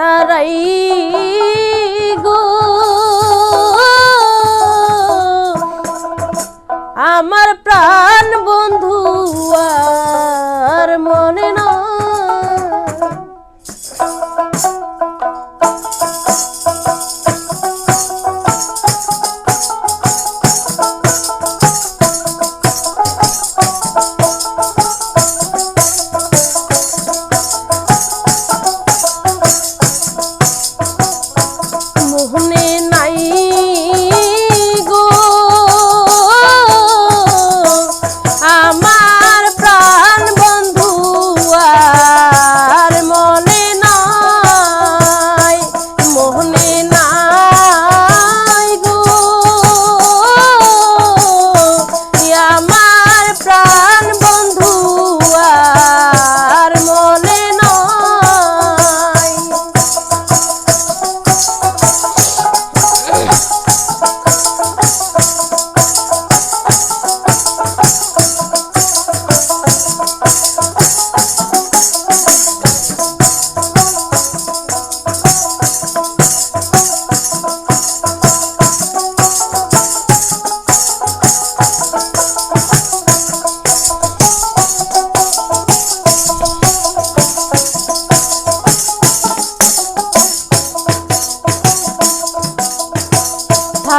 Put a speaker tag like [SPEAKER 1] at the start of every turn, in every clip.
[SPEAKER 1] দাঁড়াই গো। আমার প্রাণ বন্ধু আর মনে নয়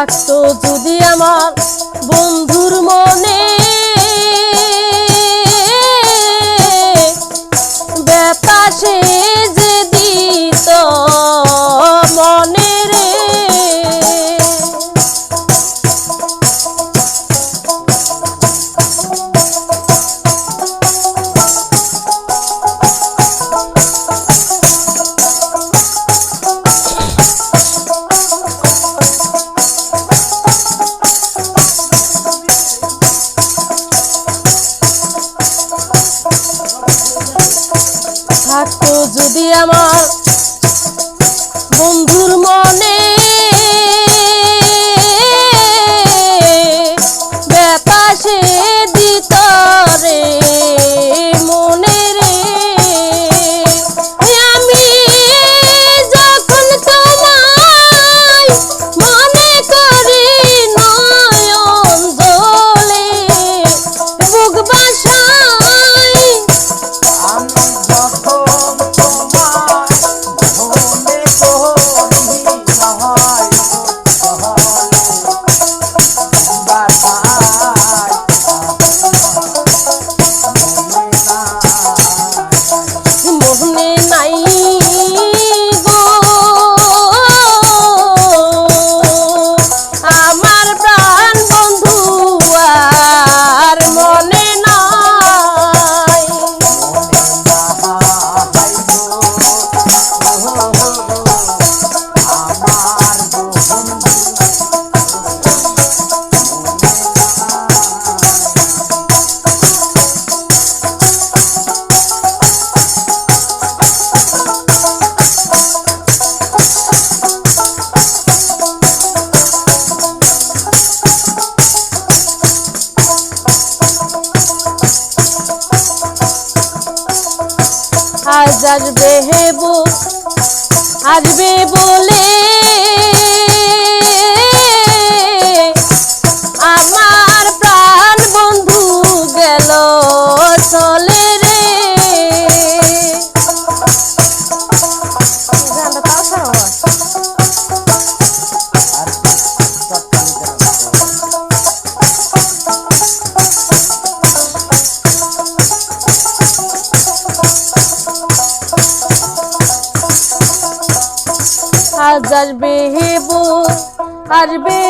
[SPEAKER 1] থাকতো যদি আমার বন্ধু amor. আজ আসবে হেব আসবে বলে
[SPEAKER 2] পারবে